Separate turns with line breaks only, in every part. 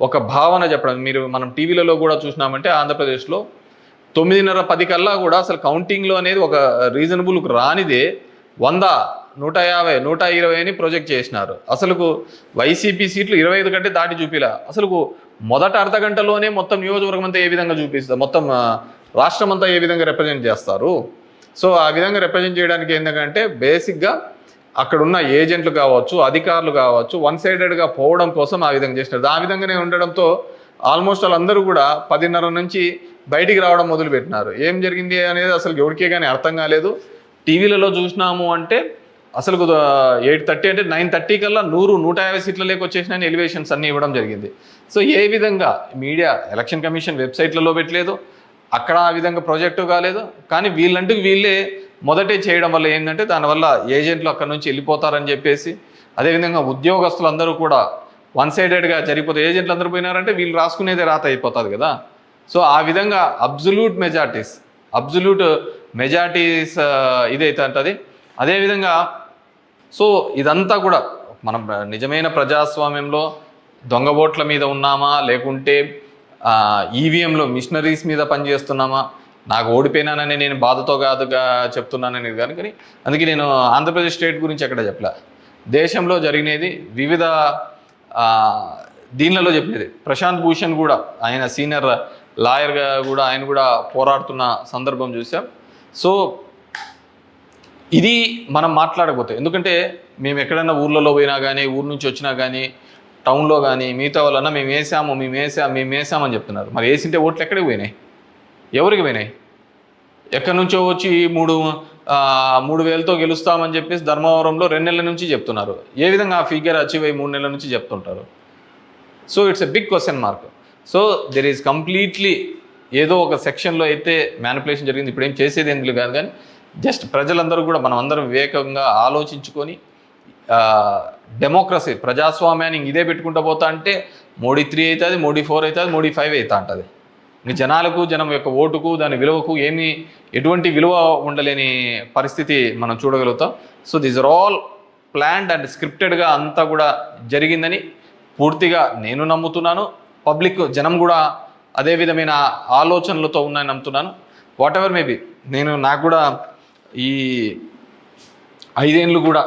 ఒక భావన చెప్పడం. మీరు మనం టీవీలలో కూడా చూసినామంటే ఆంధ్రప్రదేశ్లో తొమ్మిదిన్నర పది కల్లా కూడా అసలు కౌంటింగ్లో అనేది ఒక రీజనబుల్ రానిదే వంద నూట యాభై నూట ఇరవై అని ప్రొజెక్ట్ చేసినారు. అసలుకు వైసీపీ సీట్లు ఇరవై ఐదు కంటే దాటి చూపిలా. అసలుకు మొదట అర్ధ గంటలోనే మొత్తం నియోజకవర్గం అంతా ఏ విధంగా చూపిస్తారు మొత్తం రాష్ట్రం అంతా ఏ విధంగా రిప్రజెంట్ చేస్తారు? సో ఆ విధంగా రిప్రజెంట్ చేయడానికి ఏంటంటే బేసిక్గా అక్కడున్న ఏజెంట్లు కావచ్చు అధికారులు కావచ్చు వన్ సైడెడ్గా పోవడం కోసం ఆ విధంగా చేసినారు. ఆ విధంగానే ఉండడంతో ఆల్మోస్ట్ వాళ్ళందరూ కూడా పదిన్నర నుంచి బయటికి రావడం మొదలుపెట్టినారు. ఏం జరిగింది అనేది అసలు ఎవరికే కానీ అర్థం కాలేదు. టీవీలలో చూసినాము అంటే అసలు ఎయిట్ థర్టీ అంటే నైన్ థర్టీ కల్లా నూరు నూట యాభై సీట్ల లేక వచ్చేసిన ఎలివేషన్స్ అన్నీ ఇవ్వడం జరిగింది. సో ఏ విధంగా మీడియా ఎలక్షన్ కమిషన్ వెబ్సైట్లలో పెట్టలేదు. అక్కడ ఆ విధంగా ప్రాజెక్టు కాలేదు. కానీ వీళ్ళంటూ వీళ్ళే మొదటే చేయడం వల్ల ఏంటంటే దానివల్ల ఏజెంట్లు అక్కడ నుంచి వెళ్ళిపోతారని చెప్పేసి అదేవిధంగా ఉద్యోగస్తులు అందరూ కూడా వన్ సైడెడ్గా జరిగిపోతే ఏజెంట్లు అందరూ పోయినారంటే వీళ్ళు రాసుకునేదే రాత అయిపోతుంది కదా. సో ఆ విధంగా అబ్జల్యూట్ మెజార్టీస్ అబ్జల్యూట్ మెజార్టీస్ ఇదైతే అంటది. అదేవిధంగా సో ఇదంతా కూడా మనం నిజమైన ప్రజాస్వామ్యంలో దొంగ ఓట్ల మీద ఉన్నామా లేకుంటే ఈవీఎంలో మిషనరీస్ మీద పనిచేస్తున్నామా నాకు ఓడిపోయినానని నేను బాధతో కాదుగా చెప్తున్నానని కానీ కానీ అందుకే నేను ఆంధ్రప్రదేశ్ స్టేట్ గురించి ఎక్కడ చెప్పలే. దేశంలో జరిగినది వివిధ దీనిలలో చెప్పినది. ప్రశాంత్ భూషణ్ కూడా ఆయన సీనియర్ లాయర్గా కూడా ఆయన కూడా పోరాడుతున్న సందర్భం చూసాం. సో ఇది మనం మాట్లాడకపోతే ఎందుకంటే మేము ఎక్కడైనా ఊర్లలో పోయినా కానీ ఊరు నుంచి వచ్చినా కానీ టౌన్లో కానీ మిగతా వాళ్ళన్నా మేము వేసాము మేము వేసాము మేము వేసామని చెప్తున్నారు. మరి వేసింటే ఓట్లు ఎక్కడికి పోయినాయి? ఎవరికి పోయినాయి? ఎక్కడి నుంచో వచ్చి మూడు మూడు వేలతో గెలుస్తామని చెప్పేసి ధర్మవరంలో రెండు నెలల నుంచి చెప్తున్నారు. ఏ విధంగా ఆ ఫిగర్ అచీవ్ అయ్యి మూడు నెలల నుంచి చెప్తుంటారు? So it's a big question mark so there is completely ఏదో ఒక సెక్షన్లో అయితే మ్యానిపులేషన్ జరిగింది. ఇప్పుడు ఏం చేసేది ఎందుకు కాదు కానీ జస్ట్ ప్రజలందరూ కూడా మనం అందరం వివేకంగా ఆలోచించుకొని డెమోక్రసీ ప్రజాస్వామ్యాన్ని ఇదే పెట్టుకుంటూ పోతా అంటే మోడీ త్రీ అవుతుంది మోడీ ఫోర్ అవుతుంది మోడీ ఫైవ్ అవుతా ఉంటుంది ఇంకా జనాలకు జనం యొక్క ఓటుకు దాని విలువకు ఏమీ ఎటువంటి విలువ ఉండలేని పరిస్థితి మనం చూడగలుగుతాం. So these are all planned and స్క్రిప్టెడ్గా అంతా కూడా జరిగిందని పూర్తిగా నేను నమ్ముతున్నాను. పబ్లిక్ జనం కూడా అదే విధమైన ఆలోచనలతో ఉన్నాయని నమ్ముతున్నాను. వాట్ ఎవర్ మేబీ నేను నాకు కూడా ఈ ఐదేళ్ళు కూడా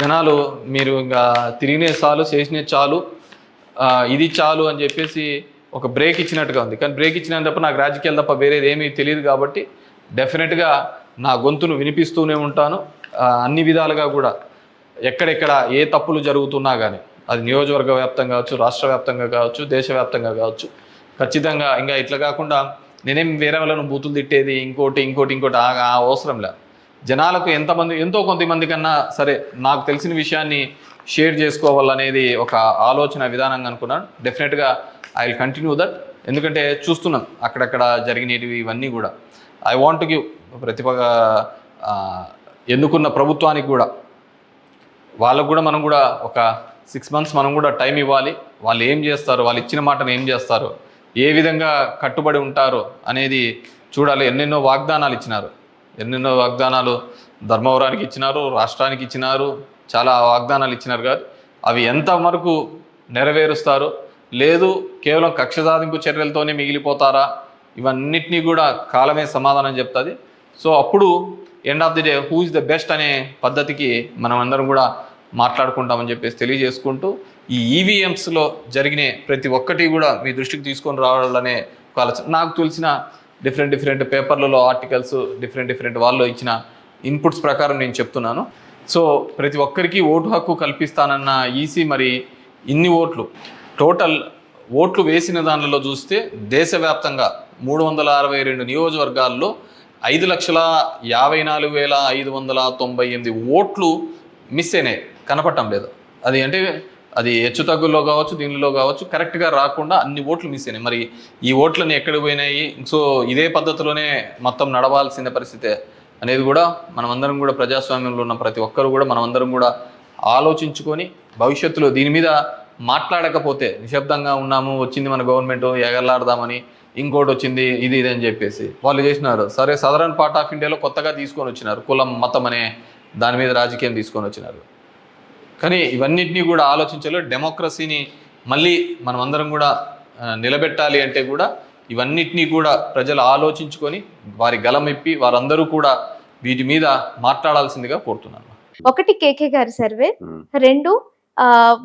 జనాలు మీరు ఇంకా తిరిగినే చాలు చేసినే చాలు ఇది చాలు అని చెప్పేసి ఒక బ్రేక్ ఇచ్చినట్టుగా ఉంది. కానీ బ్రేక్ ఇచ్చిన తప్ప నాకు రాజకీయాలు తప్ప వేరేది ఏమీ తెలియదు కాబట్టి డెఫినెట్గా నా గొంతును వినిపిస్తూనే ఉంటాను. అన్ని విధాలుగా కూడా ఎక్కడెక్కడ ఏ తప్పులు జరుగుతున్నా కానీ అది నియోజకవర్గ వ్యాప్తంగా కావచ్చు రాష్ట్ర వ్యాప్తంగా కావచ్చు దేశవ్యాప్తంగా కావచ్చు ఖచ్చితంగా ఇంకా ఇట్లా కాకుండా నేనేం వేరే వాళ్ళను బూతులు తిట్టేది ఇంకోటి ఇంకోటి ఇంకోటి ఆ అవసరం లే. జనాలకు ఎంతమంది ఎంతో కొంతమంది కన్నా సరే నాకు తెలిసిన విషయాన్ని షేర్ చేసుకోవాలనేది ఒక ఆలోచన విధానంగా అనుకున్నాను. డెఫినెట్గా ఐ విల్ కంటిన్యూ దట్ ఎందుకంటే చూస్తున్నాం అక్కడక్కడ జరిగినవి ఇవన్నీ కూడా. ఐ వాంట్ గివ్ ప్రతిభ ఎన్నుకున్న ప్రభుత్వానికి కూడా వాళ్ళకు కూడా మనం కూడా ఒక సిక్స్ మంత్స్ మనం కూడా టైం ఇవ్వాలి. వాళ్ళు ఏం చేస్తారు వాళ్ళు ఇచ్చిన మాటను ఏం చేస్తారు ఏ విధంగా కట్టుబడి ఉంటారు అనేది చూడాలి. ఎన్నెన్నో వాగ్దానాలు ఇచ్చినారు. ఎన్నెన్నో వాగ్దానాలు ధర్మవరానికి ఇచ్చినారు రాష్ట్రానికి ఇచ్చినారు చాలా వాగ్దానాలు ఇచ్చినారు కాదు. అవి ఎంత వరకు నెరవేరుస్తారు లేదు కేవలం కక్ష సాధింపు చర్యలతోనే మిగిలిపోతారా ఇవన్నిటినీ కూడా కాలమే సమాధానం చెప్తుంది. సో అప్పుడు end of the day who is the best అనే పద్ధతికి మనం అందరం కూడా మాట్లాడుకుంటామని చెప్పేసి తెలియజేసుకుంటూ ఈ ఈవీఎంస్లో జరిగిన ప్రతి ఒక్కటి కూడా మీ దృష్టికి తీసుకొని రావాలనే ఒక ఆలోచన. నాకు తెలిసిన డిఫరెంట్ డిఫరెంట్ పేపర్లలో ఆర్టికల్స్ డిఫరెంట్ డిఫరెంట్ వాళ్ళు ఇచ్చిన ఇన్పుట్స్ ప్రకారం నేను చెప్తున్నాను. సో ప్రతి ఒక్కరికి ఓటు హక్కు కల్పిస్తానన్న ఈసీ మరి ఇన్ని ఓట్లు. టోటల్ ఓట్లు వేసిన దానిలో చూస్తే దేశవ్యాప్తంగా మూడు వందల అరవై రెండు నియోజకవర్గాల్లో ఐదు లక్షల యాభై నాలుగు వేల ఐదు వందల తొంభై ఎనిమిది ఓట్లు మిస్ అయినాయి. కనపడటం లేదు. అది అంటే అది హెచ్చు తగ్గుల్లో కావచ్చు దీనిలో కావచ్చు కరెక్ట్గా రాకుండా అన్ని ఓట్లు మిస్ అయినాయి మరి ఈ ఓట్లని ఎక్కడికి పోయినాయి? సో ఇదే పద్ధతిలోనే మొత్తం నడవాల్సిన పరిస్థితే అనేది కూడా మనమందరం కూడా ప్రజాస్వామ్యంలో ఉన్న ప్రతి ఒక్కరు కూడా మనమందరం కూడా ఆలోచించుకొని భవిష్యత్తులో దీని మీద మాట్లాడకపోతే నిశ్శబ్దంగా ఉన్నాము వచ్చింది మన గవర్నమెంట్ ఎగలాడదామని ఇంకోటి వచ్చింది ఇది ఇది అని చెప్పేసి వాళ్ళు చేసినారు. సరే సదరన్ పార్ట్ ఆఫ్ ఇండియాలో కొత్తగా తీసుకొని వచ్చినారు కులం మతం అనే దాని మీద రాజకీయం తీసుకొని వచ్చినారు. కానీ ఇవన్నిటినీ కూడా ఆలోచించాలి డెమోక్రసీని మళ్ళీ మనం అందరం కూడా నిలబెట్టాలి అంటే కూడా ఇవన్నిటినీ కూడా ప్రజలు ఆలోచించుకొని వారి గలమెప్పి వారందరూ కూడా వీటి మీద మాట్లాడాల్సిందిగా కోరుతున్నాను
ఒకటి కేకే గారి సర్వే రెండు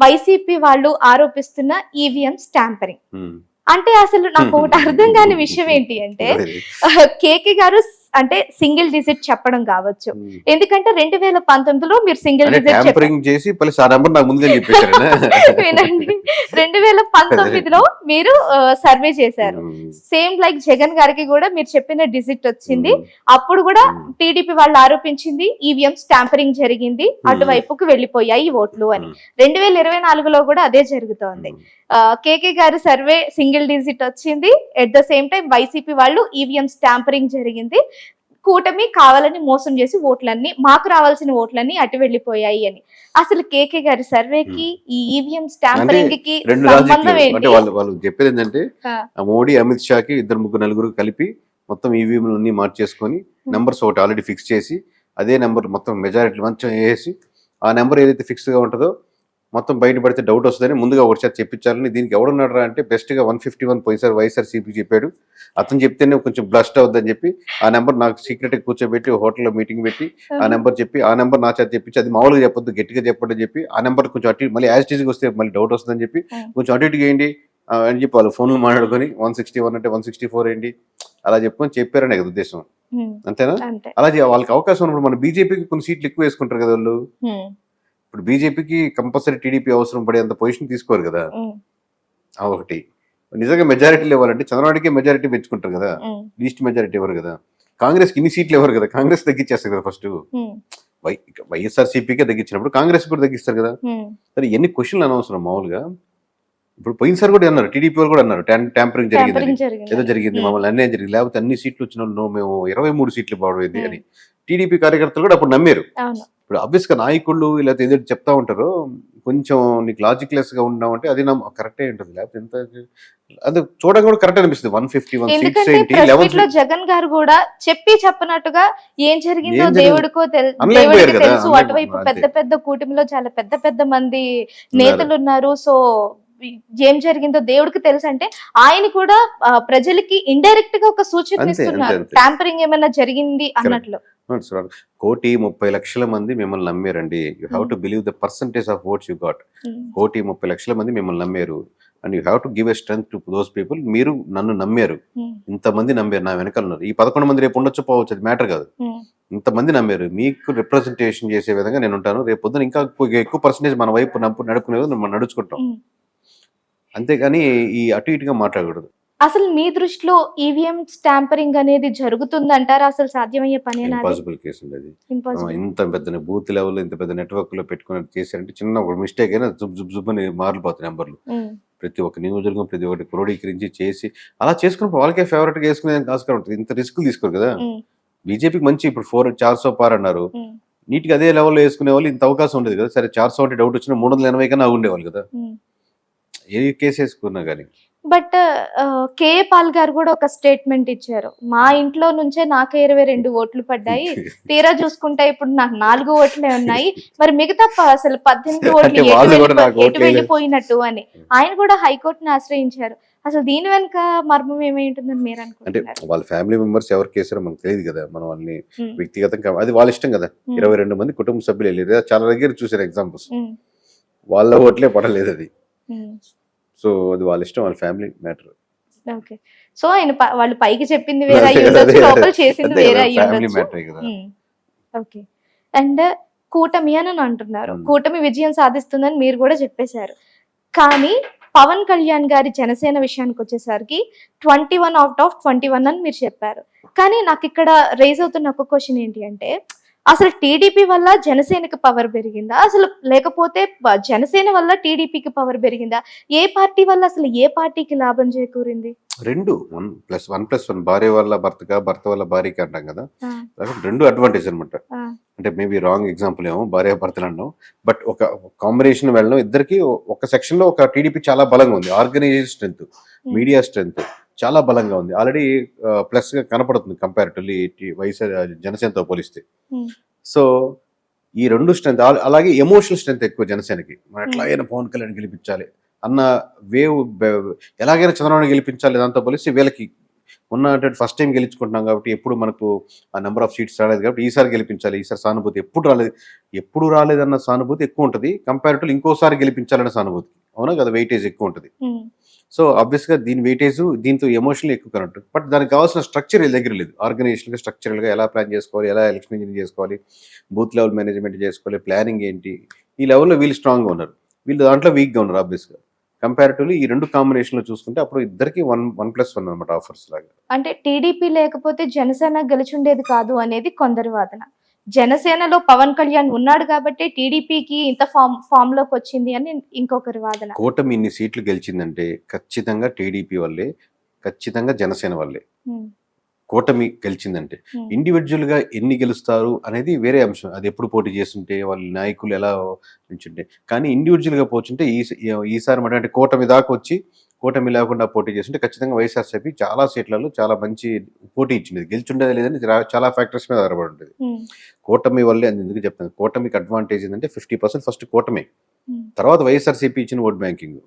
వైసీపీ వాళ్ళు ఆరోపిస్తున్న ఈవీఎం స్టాంపరింగ్
ఉమ్.
అంటే అసలు నాకు ఒకటి అర్థం కాని విషయం ఏంటి అంటే. కేకే గారు అంటే సింగిల్ డిజిట్ చెప్పడం కావచ్చు. ఎందుకంటే రెండు వేల పంతొమ్మిదిలో మీరు సింగిల్ డిజిట్
చేసి
వినండి. రెండు వేల పంతొమ్మిదిలో మీరు సర్వే చేశారు. సేమ్ లైక్ జగన్ గారికి కూడా మీరు చెప్పిన డిజిట్ వచ్చింది. అప్పుడు కూడా టీడీపీ వాళ్ళు ఆరోపించింది ఈవీఎం స్టాంపరింగ్ జరిగింది అటువైపుకు వెళ్ళిపోయాయి ఓట్లు అని. రెండు వేల ఇరవై నాలుగులో కూడా అదే జరుగుతోంది. కేకే గారి సర్వే సింగిల్ డిజిట్ వచ్చింది. At the same time YCP వాళ్ళు ఈవీఎం స్టాంపరింగ్ జరిగింది. కూటమి కావాలని మోసం చేసి ఓట్లన్నీ మాకు రావాల్సిన ఓట్లన్నీ అటు వెళ్ళిపోయాయి అని. అసలు కేకే గారి సర్వేకి ఈ ఈవీఎం
స్టాంపరింగ్కి
సంబంధం ఏంటి?
వాళ్ళు వాళ్ళు చెప్పేది ఏంటంటే మోడీ అమిత్ షాకి ఇద్దరు ముగ్గురు నలుగురు కలిపి మొత్తం ఈవీఎం అన్ని మార్చేసుకొని నెంబర్స్ ఒకటి ఆల్రెడీ ఫిక్స్ చేసి అదే నెంబర్ మొత్తం మెజారిటీ మంచిగా వేసి ఆ నెంబర్ ఏదైతే ఫిక్స్గా ఉంటుందో మొత్తం బయటపడితే డౌట్ వస్తుందని ముందుగా ఒకసారి చెప్పించాలని దీనికి ఎవడున్నాడు అంటే బెస్ట్గా వన్ ఫిఫ్టీ వన్ పోయిసారి వైఎస్ఆర్ సిపి చెప్పాడు. అతను చెప్తేనే కొంచెం బ్లస్ట్ అవుద్దని చెప్పి ఆ నెంబర్ నాకు సీక్రెట్ కూర్చోబెట్టి హోటల్లో మీటింగ్ పెట్టి ఆ నెంబర్ చెప్పి ఆ నెంబర్ నా చేత చెప్పించి అది మామూలుగా చెప్పొద్దు గట్టిగా చెప్పండి చెప్పి ఆ నెంబర్ కొంచెం అటు మళ్ళీ యాజ్ టీజ్కి వస్తే మళ్ళీ డౌట్ వస్తుందని చెప్పి. కొంచెం అటు ఇటుగా ఏంటి అని చెప్పి వాళ్ళు ఫోన్లు మాట్లాడుకొని వన్ సిక్స్టీ వన్ అంటే వన్ సిక్స్టీ ఫోర్ ఏంటి అలా చెప్పుకొని చెప్పారనే కదా ఉద్దేశం. అంతేనా?
అంతే.
అలా వాళ్ళకి అవకాశం ఉన్నప్పుడు మన బీజేపీకి కొన్ని సీట్లు ఎక్కువ వేసుకుంటారు కదా వాళ్ళు. ఇప్పుడు బీజేపీకి కంపల్సరీ టీడీపీ అవసరం పడేంత పొజిషన్ తీసుకోరు కదా. ఒకటి. నిజంగా మెజారిటీలు ఇవ్వాలంటే చంద్రబాబుకే మెజారిటీ పెంచుకుంటారు కదా. లీస్ట్ మెజారిటీ ఇవ్వరు కదా. కాంగ్రెస్కి ఇన్ని సీట్లు ఇవ్వరు కదా. కాంగ్రెస్ తగ్గించేస్తారు కదా ఫస్ట్. వైఎస్ఆర్ సిపికే తగ్గించినప్పుడు కాంగ్రెస్ కూడా తగ్గిస్తారు కదా. సరే ఎన్ని క్వశ్చన్లు అనవసరం మామూలుగా? ఇప్పుడు పోయినసారి కూడా అన్నారు టీడీపీ వాళ్ళు కూడా అన్నారు ట్యాంపరింగ్ జరిగింది. ఏదో జరిగింది. మమ్మల్ని అన్యాయం జరిగింది. లేకపోతే అన్ని సీట్లు వచ్చిన మేము ఇరవై మూడు సీట్లు
Hmm.
అని. టీడీపీ కార్యకర్తలు కూడా అప్పుడు నమ్మారు. ఇప్పుడు అబ్వియస్గా నాయకుళ్ళు ఇలా ఏదో చెప్తా ఉంటారు కొంచెం నీకు లాజిక్లెస్గా ఉన్నామంటే అది నమ్మ కరెక్టే ఉంటుంది. లేకపోతే ఎంత అది చూడడం కూడా కరెక్ట్ అనిపిస్తుంది. వన్ ఫిఫ్టీ వన్
ఎందుకంటే
ఏంటి? లెవెన్
జగన్ గారు కూడా చెప్పి చెప్పనట్టుగా ఏం జరిగిందో? దేవుడికో తెలుసు. అటువైపు. పెద్ద పెద్ద కూటమిలో చాలా పెద్ద పెద్ద మంది నేతలు ఉన్నారు. సో ఏం జరిగిందో దేవుడికి తెలుసు అంటే ఆయన కూడా ప్రజలకి ఇండైరెక్ట్గా ఒక సూచన ఇస్తున్నారు. ట్యాంపరింగ్ ఏమైనా జరిగింది అన్నట్లు.
కోటి ముప్పై లక్షల మంది మిమ్మల్ని నమ్మారండి. You have
Hmm.
To believe the percentage of votes you got కోటి ముప్పై లక్షల మంది మిమ్మల్ని నమ్మారు. And you have to give a strength to those people మీరు నన్ను నమ్మారు.
ఉమ్,
ఇంతమంది నమ్మారు నా వెనకాల ఉన్నారు. ఈ పదకొండు మంది రేపు ఉండొచ్చు పోవచ్చు అది మ్యాటర్ కాదు.
ఉమ్,
ఇంతమంది నమ్మారు. మీకు రిప్రజెంటేషన్ చేసే విధంగా నేను ఉంటాను. రేపు పొద్దున ఇంకా ఎక్కువ- పర్సంటేజ్ మన వైపు నడుపుకునే మనం నడుచుకుంటాం.
ఉమ్.
అంతేగాని ఈ అటు ఇటుగా మాట్లాడకూడదు.
అసలు మీ దృష్టిలో ఈవీఎం స్టాంపరింగ్ అనేది జరుగుతుందంటారా? అసలు సాధ్యమయ్యే పనేనా
ఇంపాసిబుల్ కేసు
ఇంపాసిబుల్
ఇంత పెద్ద బూత్ లెవెల్ ఇంత పెద్ద నెట్వర్క్లో పెట్టుకుని చేశారంటే చిన్న ఒక మిస్టేక్ అయినా జుబ్ జుబ్ జుబ్ అని మారిపోతాయి నెంబర్లు. ప్రతి ఒక్క నియోజకవర్గం ప్రతి ఒక్కటి క్రోడీకరించి చేసి అలా చేసుకున్నప్పుడు వాళ్ళకే ఫేవరెట్గా వేసుకునే ఆస్కారం ఉంటుంది. ఇంత రిస్క్ తీసుకోరు కదా? బీజేపీకి మంచి ఇప్పుడు ఫోర్ చార్ సో పార్ అన్నారు. నీట్గా అదే లెవెల్లో వేసుకునే వాళ్ళు ఇంత అవకాశం ఉండేది కదా? సరే చార్ సో అంటే డౌట్ వచ్చినా మూడు వందల ఎనభై కన్నా ఉండేవాళ్ళు కదా? ఏ కేసు వేసుకున్నా కానీ
బట్ కే పాల్ గారు కూడా ఒక స్టేట్మెంట్ ఇచ్చారు. మా ఇంట్లో నుంచే నాకే ఇరవై రెండు ఓట్లు పడ్డాయి. తీరా చూసుకుంటే ఇప్పుడు నాకు నాలుగు ఓట్లే ఉన్నాయి. మరి మిగతా అసలు పద్దెనిమిది ఓట్లు ఎటు వెళ్ళిపోయినట్టు అని. ఆయన కూడా హైకోర్టుని ఆశ్రయించారు. అసలు దీని వెనుక మర్మం ఏమై ఉంటుందని మీరు
అంటే వాళ్ళ ఫ్యామిలీ మెంబర్స్ ఎవరు కేసారో మనకు తెలియదు కదా. మనం
ఉమ్,
వ్యక్తిగతంగా అది వాళ్ళ ఇష్టం కదా. ఇరవై రెండు మంది కుటుంబ సభ్యులు వెళ్ళారు చాలా దగ్గర చూసారు ఎగ్జాంపుల్స్. వాళ్ళ ఓట్లే పడలేదు అది. సో అది వాళ్ళ ఇష్టం వాళ్ళ ఫ్యామిలీ మ్యాటర్.
ఓకే. సో ఆయన వాళ్ళు పైకి చెప్పింది వేరే అయ్యి ఉండొచ్చు లోపల చేసింది వేరే అయ్యి ఉండొచ్చు.
కదా.
ఓకే. అండ్ కూటమి అని అంటున్నారు.
Hmm.
కూటమి విజయం సాధిస్తుందని మీరు కూడా చెప్పేశారు. కానీ పవన్ కళ్యాణ్ గారి జనసేన విషయానికి వచ్చేసరికి twenty one out of twenty one అని మీరు చెప్పారు. కానీ నాకు ఇక్కడ రేజ్ అవుతున్న ఒక క్వశ్చన్ ఏంటి అంటే అసలు టీడీపీ వల్ల జనసేనకి పవర్ పెరిగిందా? అసలు లేకపోతే జనసేన వల్ల టీడీపీకి పవర్ పెరిగిందా? ఏ పార్టీ వల్ల అసలు ఏ పార్టీకి లాభం చేకూరింది?
రెండు. One plus one plus one. భార్య వల్ల భర్తగా భర్త వల్ల భార్యకి అంటాం కదా? రెండు అడ్వాంటేజ్ అనమాట అంటే మేబీ రాంగ్ ఎగ్జాంపుల్ ఏమో భార్య భర్తలు అన్నాం. బట్ ఒక కాంబినేషన్ వెళ్ళడం ఇద్దరికి ఒక సెక్షన్లో ఒక టీడీపీ చాలా బలంగా ఉంది. ఆర్గనైజేషన్ స్ట్రెంత్ మీడియా స్ట్రెంత్ చాలా బలంగా ఉంది. ఆల్రెడీ ప్లస్గా కనపడుతుంది కంపారిటివ్లీ వైఎస్ఆర్ జనసేనతో పోలిస్తే.
Hmm.
సో ఈ రెండు స్ట్రెంత్ అలాగే ఎమోషనల్ స్ట్రెంత్ ఎక్కువ జనసేనకి. మనం ఎట్లాగైనా పవన్ కళ్యాణ్ గెలిపించాలి అన్న వేవ్ ఎలాగైనా చంద్రబాబు గెలిపించాలి దాంతో పోలిసి వీళ్ళకి ఉన్న ఫస్ట్ టైం గెలుచుకుంటున్నాం కాబట్టి ఎప్పుడు మనకు ఆ నెంబర్ ఆఫ్ సీట్స్ రాలేదు కాబట్టి ఈసారి గెలిపించాలి ఈసారి సానుభూతి ఎప్పుడు రాలేదు ఎప్పుడు రాలేదన్న సానుభూతి ఎక్కువ ఉంటుంది. కంపారిటివ్ ఇంకోసారి గెలిపించాలన్న సానుభూతి. అవునా కదా? వెయిటేజ్ ఎక్కువ ఉంటుంది. సో ఆబ్వియస్గా దీని వెయిటేజ్ దీంతో ఎమోషనల్ ఎక్కువ కరెక్ట్ బట్ దానికి కావాల్సిన స్ట్రక్చర్ వీళ్ళ దగ్గర లేదు. ఆర్గనైజేషన్గా స్ట్రక్చరల్గా ఎలా ప్లాన్ చేసుకోవాలి? ఎలా ఎలక్షన్ ఇంజనీర్ చేసుకోవాలి? బూత్ లెవెల్ మేనేజ్మెంట్ చేసుకోవాలి? ప్లానింగ్ ఏంటి? ఈ లెవెల్లో వీళ్ళు స్ట్రాంగ్గా ఉన్నారు. వీళ్ళు దాంట్లో వీక్గా ఉన్నారు ఆబ్వియస్గా కంపారిటివ్లీ ఈ రెండు కాంబినేషన్లో చూసుకుంటే అప్పుడు ఇద్దరికి వన్ వన్ ప్లస్ వన్ అనమాట ఆఫర్స్ లాగా.
అంటే టీడీపీ లేకపోతే జనసేన గెలిచుండేది కాదు అనేది కొందరి వాదన. జనసేనలో పవన్ కళ్యాణ్ ఉన్నాడు కాబట్టి టీడీపీకి ఇంత ఫామ్ ఫామ్లోకి వచ్చింది అని ఇంకొకరి వాదన.
కూటమి ఇన్ని సీట్లు గెలిచిందంటే ఖచ్చితంగా టీడీపీ వల్లే ఖచ్చితంగా జనసేన వల్లే. కూటమి గెలిచిందంటే ఇండివిజువల్గా ఎన్ని గెలుస్తారు అనేది వేరే అంశం. అది ఎప్పుడు పోటీ చేస్తుంటే వాళ్ళ నాయకులు ఎలా నిల్చుంటే. కానీ ఇండివిజువల్గా పోతుంటే ఈ ఈసారి మాట అంటే కూటమి దాకా వచ్చి కూటమి లేకుండా పోటీ చేస్తుంటే ఖచ్చితంగా వైఎస్ఆర్సీపీ చాలా సీట్లలో చాలా మంచి పోటీ ఇచ్చింది. గెలుచుండేది లేదని చాలా ఫ్యాక్టర్స్ మీద ఆధారపడి ఉంటుంది
ఉమ్,
కూటమి వల్లే అని ఎందుకు చెప్తాను? కూటమికి అడ్వాంటేజ్ ఏంటంటే ఫిఫ్టీ పర్సెంట్ ఫస్ట్ కూటమి. తర్వాత వైఎస్ఆర్సీపీ ఇచ్చిన ఓట్ బ్యాంకింగ్.